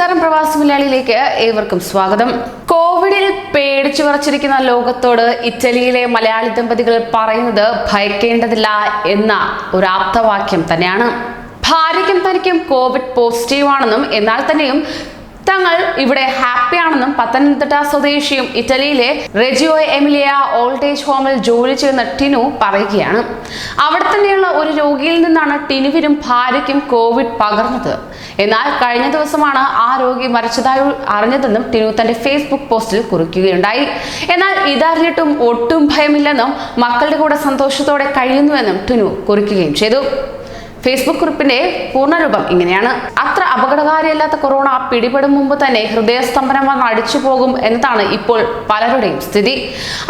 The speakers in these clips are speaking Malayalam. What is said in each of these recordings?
നമസ്കാരം പ്രവാസി മലയാളിയിലേക്ക് ഏവർക്കും സ്വാഗതം. കോവിഡിൽ പേടിച്ചു വിറച്ചിരിക്കുന്ന ലോകത്തോട് ഇറ്റലിയിലെ മലയാളി ദമ്പതികൾ പറയുന്നത് ഭയക്കേണ്ടതില്ല എന്ന ഒരു ആപ്തവാക്യം തന്നെയാണ്. ഭാര്യയ്ക്കും തനിക്കും കോവിഡ് പോസിറ്റീവ് ആണെന്നും എന്നാൽ തന്നെയും തങ്ങൾ ഇവിടെ ഹാപ്പിയാണെന്നും പത്തനംതിട്ട സ്വദേശിയും ഇറ്റലിയിലെ റെജിയോ എമിലിയ ഓൾഡ് ഏജ് ഹോമിൽ ജോലി ചെയ്യുന്ന ടിനു പറയുകയാണ്. അവിടെ തന്നെയുള്ള ഒരു രോഗിയിൽ നിന്നാണ് ടിനുവിനും ഭാര്യയ്ക്കും കോവിഡ് പകർന്നത്. എന്നാൽ കഴിഞ്ഞ ദിവസമാണ് ആ രോഗി മരിച്ചതായി അറിഞ്ഞതെന്നും ടിനു തന്റെ ഫേസ്ബുക്ക് പോസ്റ്റിൽ കുറിക്കുകയുണ്ടായി. എന്നാൽ ഇതറിഞ്ഞിട്ടും ഒട്ടും ഭയമില്ലെന്നും മക്കളുടെ കൂടെ സന്തോഷത്തോടെ കഴിയുന്നുവെന്നും ടിനു കുറിക്കുകയും ചെയ്തു. ഫേസ്ബുക്ക് കുറിപ്പിന്റെ പൂർണരൂപം ഇങ്ങനെയാണ്. അത്ര അപകടകാരിയല്ലാത്ത കൊറോണ പിടിപെടും മുമ്പ് തന്നെ ഹൃദയസ്തംഭനം വന്ന് അടിച്ചു പോകും എന്നതാണ് ഇപ്പോൾ പലരുടെയും സ്ഥിതി.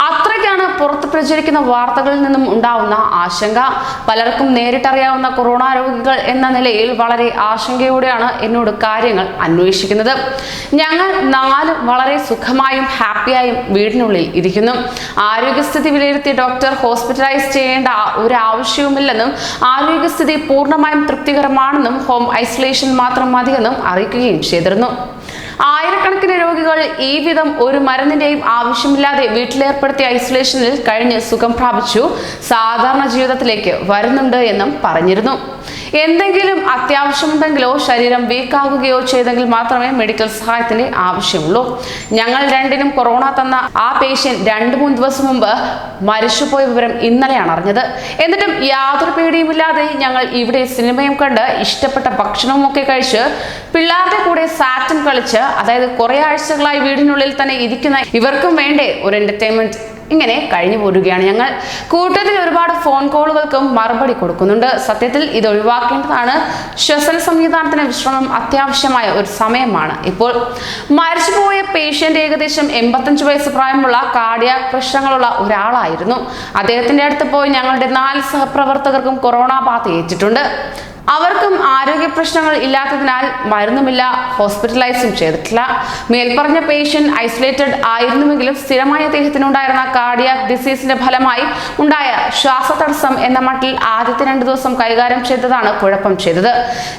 അത്രയ്ക്കാണ് പുറത്ത് പ്രചരിക്കുന്ന വാർത്തകളിൽ നിന്നും ഉണ്ടാവുന്ന ആശങ്ക. പലർക്കും നേരിട്ടറിയാവുന്ന കൊറോണ രോഗികൾ എന്ന നിലയിൽ വളരെ ആശങ്കയോടെയാണ് എന്നോട് കാര്യങ്ങൾ അന്വേഷിക്കുന്നത്. ഞങ്ങൾ നാല് വളരെ സുഖമായും ഹാപ്പിയായും വീടിനുള്ളിൽ ഇരിക്കുന്നു. ആരോഗ്യസ്ഥിതി വിലയിരുത്തിയ ഡോക്ടർ ഹോസ്പിറ്റലൈസ് ചെയ്യേണ്ട ഒരു ആവശ്യവുമില്ലെന്നും ആരോഗ്യസ്ഥിതി പൂർണമായും തൃപ്തികരമാണെന്നും ഹോം ഐസൊലേഷൻ മാത്രം മതിയെന്നും അറിയിക്കുകയും ചെയ്തിരുന്നു. ആയിരക്കണക്കിന് രോഗികൾ ഈ വിധം ഒരു മരുന്നിന്റെയും ആവശ്യമില്ലാതെ വീട്ടിലേർപ്പെടുത്തിയ ഐസൊലേഷനിൽ കഴിഞ്ഞ് സുഖം പ്രാപിച്ചു സാധാരണ ജീവിതത്തിലേക്ക് വരുന്നുണ്ട് എന്നും പറഞ്ഞിരുന്നു. എന്തെങ്കിലും അത്യാവശ്യമുണ്ടെങ്കിലോ ശരീരം വീക്കാകുകയോ ചെയ്തെങ്കിൽ മാത്രമേ മെഡിക്കൽ സഹായത്തിന് ആവശ്യമുള്ളൂ. ഞങ്ങൾ രണ്ടിനും കൊറോണ തന്ന ആ പേഷ്യന്റ് രണ്ടു മൂന്ന് ദിവസം മുമ്പ് മരിച്ചുപോയ വിവരം ഇന്നലെയാണ് അറിഞ്ഞത്. എന്നിട്ടും യാതൊരു പേടിയുമില്ലാതെ ഞങ്ങൾ ഇവിടെ സിനിമയും കണ്ട് ഇഷ്ടപ്പെട്ട ഭക്ഷണവും ഒക്കെ കഴിച്ച് പിള്ളേരുടെ കൂടെ സാറ്റും കളിച്ച് അതായത് കുറെ ആഴ്ചകളായി വീടിനുള്ളിൽ തന്നെ ഇരിക്കുന്ന ഇവർക്കും വേണ്ടേ ഒരു എന്റർടൈൻമെന്റ് ഇങ്ങനെ കഴിഞ്ഞു പോരുകയാണ്. ഞങ്ങൾ കൂട്ടത്തിൽ ഒരുപാട് ഫോൺ കോളുകൾക്കും മറുപടി കൊടുക്കുന്നുണ്ട്. സത്യത്തിൽ ഇത് ഒഴിവാക്കേണ്ടതാണ്. ശ്വസന സംവിധാനത്തിന് വിശ്രമം അത്യാവശ്യമായ ഒരു സമയമാണ്. ഇപ്പോൾ മരിച്ചുപോയ പേഷ്യന്റ് ഏകദേശം എൺപത്തഞ്ച് വയസ്സ് പ്രായമുള്ള കാർഡിയ പ്രശ്നങ്ങളുള്ള ഒരാളായിരുന്നു. അദ്ദേഹത്തിന്റെ അടുത്ത് പോയി ഞങ്ങളുടെ നാല് സഹപ്രവർത്തകർക്കും കൊറോണ ബാധ ഏറ്റിട്ടുണ്ട് അവർക്കും ആരോഗ്യ പ്രശ്നങ്ങൾ ഇല്ലാത്തതിനാൽ മരുന്നുമില്ല ഹോസ്പിറ്റലൈസും ചെയ്തിട്ടില്ല. മേൽപ്പറഞ്ഞ പേഷ്യന്റ് ഐസൊലേറ്റഡ് ആയിരുന്നുവെങ്കിലും സ്ഥിരമായ അദ്ദേഹത്തിനുണ്ടായിരുന്ന കാർഡിയാക് ഡിസീസിന്റെ ഫലമായി ഉണ്ടായ ശ്വാസതടസ്സം എന്ന മട്ടിൽ ആദ്യത്തെ രണ്ടു ദിവസം കൈകാര്യം ചെയ്തതാണ് കുഴപ്പം ചെയ്തത്.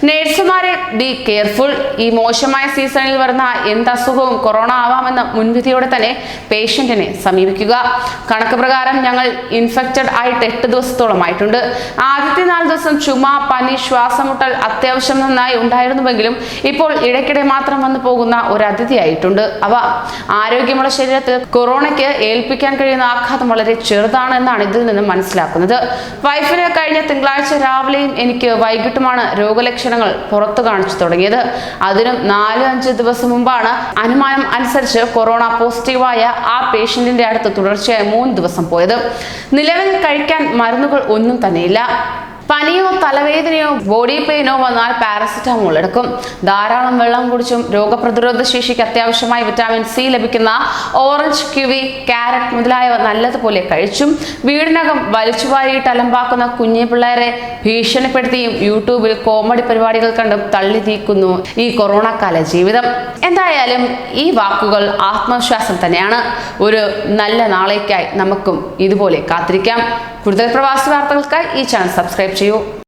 നേഴ്സുമാരെ ബി കെയർഫുൾ ഈ മോശമായ സീസണിൽ വരുന്ന എന്ത് അസുഖവും കൊറോണ ആവാമെന്ന മുൻവിധിയോടെ തന്നെ പേഷ്യന്റിനെ സമീപിക്കുക. കണക്ക് പ്രകാരം ഞങ്ങൾ ഇൻഫെക്റ്റഡ് ആയിട്ട് എട്ട് ദിവസത്തോളമായിട്ടുണ്ട്. ആദ്യത്തെ നാല് ദിവസം ചുമ പനി ശ്വാസമുട്ടൽ അത്യാവശ്യം നന്നായി ഉണ്ടായിരുന്നുവെങ്കിലും ഇപ്പോൾ ഇടയ്ക്കിടെ മാത്രം വന്നു പോകുന്ന ഒരു അതിഥിയായിട്ടുണ്ട് അവ ആരോഗ്യമുള്ള ശരീരത്തിൽ കൊറോണയ്ക്ക് ഏൽപ്പിക്കാൻ കഴിയുന്ന ആഘാതം വളരെ ചെറുതാണ് എന്നാണ് ഇതിൽ നിന്നും മനസ്സിലാക്കുന്നത്. വൈഫിന് കഴിഞ്ഞ തിങ്കളാഴ്ച രാവിലെയും എനിക്ക് വൈകിട്ടുമാണ് രോഗലക്ഷണങ്ങൾ പുറത്തു കാണിച്ചു തുടങ്ങിയത്. അതിനും നാല് അഞ്ച് ദിവസം മുമ്പാണ് അനുമാനം അനുസരിച്ച് കൊറോണ പോസിറ്റീവായ ആ പേഷ്യന്റിന്റെ അടുത്ത് തുടർച്ചയായി മൂന്ന് ദിവസം പോയത്. നിലവിൽ കഴിക്കാൻ മരുന്നുകൾ ഒന്നും തന്നെയില്ല. പനിയോ തലവേദനയോ ബോഡി പെയിനോ വന്നാൽ പാരസെറ്റാമോൾ എടുക്കും. ധാരാളം വെള്ളം കുടിച്ചും രോഗപ്രതിരോധ ശേഷിക്ക് അത്യാവശ്യമായി വിറ്റാമിൻ സി ലഭിക്കുന്ന ഓറഞ്ച് കിവി കാരറ്റ് മുതലായവ നല്ലതുപോലെ കഴിച്ചും വീടിനകം വലിച്ചുവാരിയിട്ട് അലമ്പാക്കുന്ന കുഞ്ഞു പിള്ളേരെ ഭീഷണിപ്പെടുത്തിയും യൂട്യൂബിൽ കോമഡി പരിപാടികൾ കണ്ടും തള്ളി തീക്കുന്നു ഈ കൊറോണ കാല ജീവിതം. എന്തായാലും ഈ വാക്കുകൾ ആത്മവിശ്വാസം തന്നെയാണ്. ഒരു നല്ല നാളേക്കായി നമുക്കും ഇതുപോലെ കാത്തിരിക്കാം. കൂടുതൽ പ്രവാസി വാർത്തകൾക്കായി ഈ ചാനൽ സബ്സ്ക്രൈബ് tio